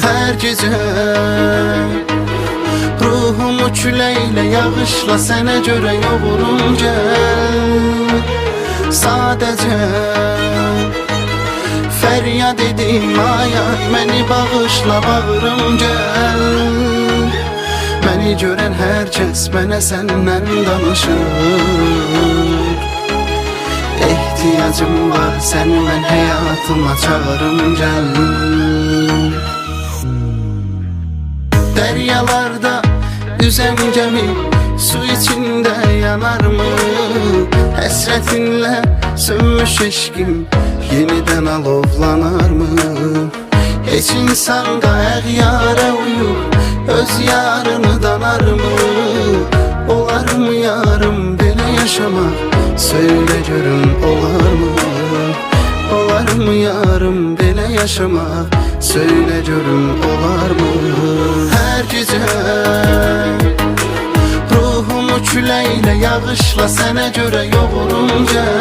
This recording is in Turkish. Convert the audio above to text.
her gece Ruhumu küleyle yağışla sene göre yoğurum gel. Sadece Feryat edim ay ay Beni bağışla bağırım gel. Beni gören herkes bana senden danışır. İhtiyacım var sen ben hayatıma çağırım gel Deryalarda yüzen gemi Su içinde yanar mı? Hasretinle sönmüş eşkim Yeniden alovlanar mı? Hiç insan da her yara uyur Öz yarını danar mı? Olar mı yarım böyle yaşamak? Söyle görün olar mı? Olar mı yarım böyle yaşamak? Söyle görün olar mı? Küleyle yağışla sene göre yoğurum gel